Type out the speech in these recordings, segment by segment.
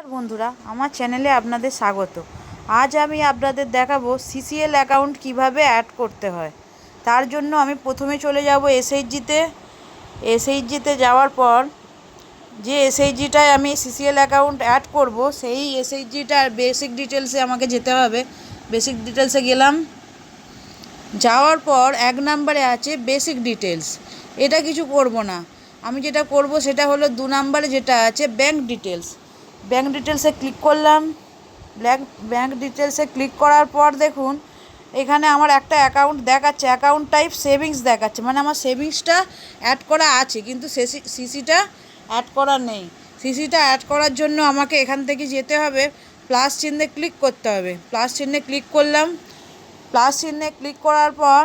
নমস্কার বন্ধুরা, আমার চ্যানেলে আপনাদের স্বাগত। আজ আমি আপনাদের দেখাবো সিসিএল অ্যাকাউন্ট কীভাবে অ্যাড করতে হয়। তার জন্য আমি প্রথমে চলে যাব এসএইচজিতে এসএইচজিতে যাওয়ার পর যে এসএইচজিটায় আমি সিসিএল অ্যাকাউন্ট অ্যাড করব, সেই এসএইচজিটার বেসিক ডিটেলসে আমাকে যেতে হবে। বেসিক ডিটেলসে গেলাম। যাওয়ার পর এক নাম্বারে আছে বেসিক ডিটেলস এটা কিছু করব না। আমি যেটা করব সেটা হলো দু নাম্বারে যেটা আছে ব্যাংক ডিটেলস ব্যাংক ডিটেলসে ক্লিক করলাম। ব্যাংক ব্যাঙ্ক ডিটেলসে ক্লিক করার পর দেখুন, এখানে আমার একটা অ্যাকাউন্ট দেখাচ্ছে অ্যাকাউন্ট টাইপ সেভিংস দেখাচ্ছে। মানে আমার সেভিংসটা অ্যাড করা আছে, কিন্তু সেসি সিসিটা অ্যাড করা নেই। সিসিটা অ্যাড করার জন্য আমাকে এখান থেকে যেতে হবে প্লাস চিহ্নে ক্লিক করতে হবে। প্লাস চিহ্নে ক্লিক করলাম। প্লাস চিহ্নে ক্লিক করার পর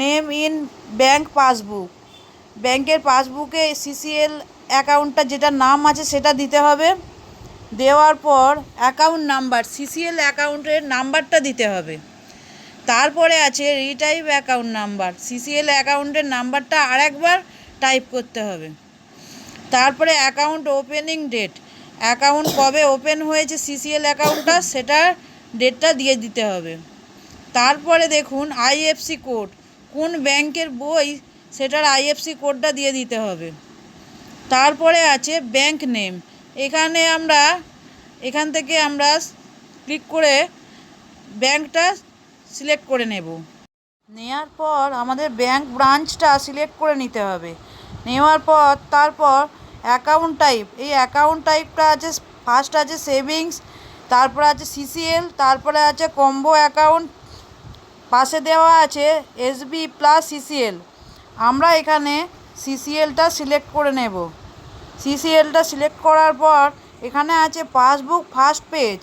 নেম ইন ব্যাংক পাসবুক ব্যাংকের পাসবুকে সিসিএল অ্যাকাউন্টটা যেটা নাম আছে সেটা দিতে হবে। দেওয়ার পর অ্যাকাউন্ট নাম্বার সিসিএল অ্যাকাউন্টের নাম্বারটা দিতে হবে। তারপরে আছে রিটাইপ অ্যাকাউন্ট নাম্বার সিসিএল অ্যাকাউন্টের নাম্বারটা আরেকবার টাইপ করতে হবে। তারপরে অ্যাকাউন্ট ওপেনিং ডেট অ্যাকাউন্ট কবে ওপেন হয়েছে সিসিএল অ্যাকাউন্টটা সেটার ডেটটা দিয়ে দিতে হবে। তারপরে দেখুন আইএফসি কোড কোন ব্যাংকের বই সেটার আইএফসি কোডটা দিয়ে দিতে হবে। তারপরে আছে ব্যাংক নেম এখানে আমরা, এখান থেকে আমরা ক্লিক করে ব্যাংকটা সিলেক্ট করে নেব। নেওয়ার পর আমাদের ব্যাংক ব্রাঞ্চটা সিলেক্ট করে নিতে হবে। নেওয়ার পর, তারপর অ্যাকাউন্ট টাইপ। এই অ্যাকাউন্ট টাইপটা আছে, ফার্স্ট আছে সেভিংস, তারপরে আছে সিসিএল, তারপরে আছে কম্বো অ্যাকাউন্ট, পাশে দেওয়া আছে এসবি প্লাস সিসিএল। আমরা এখানে সিসিএলটা সিলেক্ট করে নেব। সিসিএলটা সিলেক্ট করার পর এখানে আছে পাসবুক ফার্স্ট পেজ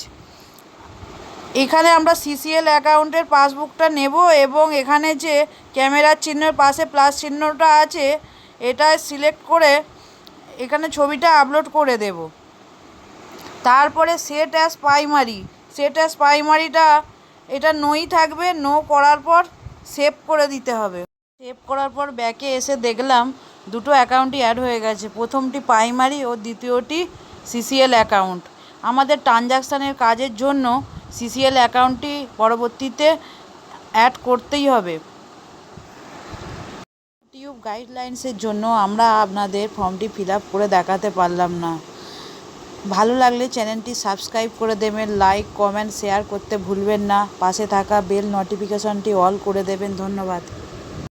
এখানে আমরা সিসিএল অ্যাকাউন্টের পাসবুকটা নেব এবং এখানে যে ক্যামেরার চিহ্নের পাশে প্লাস চিহ্নটা আছে, এটা সিলেক্ট করে এখানে ছবিটা আপলোড করে দেব। তারপরে set as primary set as প্রাইমারিটা এটা নই থাকবে নো করার পর সেভ করে দিতে হবে। সেভ করার পর ব্যাকে এসে দেখলাম দুটো অ্যাকাউন্টই অ্যাড হয়ে গেছে। প্রথমটি প্রাইমারি ও দ্বিতীয়টি সিসিএল অ্যাকাউন্ট আমাদের ট্রানজাকশানের কাজের জন্য সিসিএল অ্যাকাউন্টটি পরবর্তীতে অ্যাড করতেই হবে। ইউটিউব গাইডলাইন্সের জন্য আমরা আপনাদের ফর্মটি ফিল আপ করে দেখাতে পারলাম না। ভালো লাগলে চ্যানেলটি সাবস্ক্রাইব করে দেবেন লাইক কমেন্ট শেয়ার করতে ভুলবেন না। পাশে থাকা বেল নোটিফিকেশনটি অল করে দেবেন। ধন্যবাদ।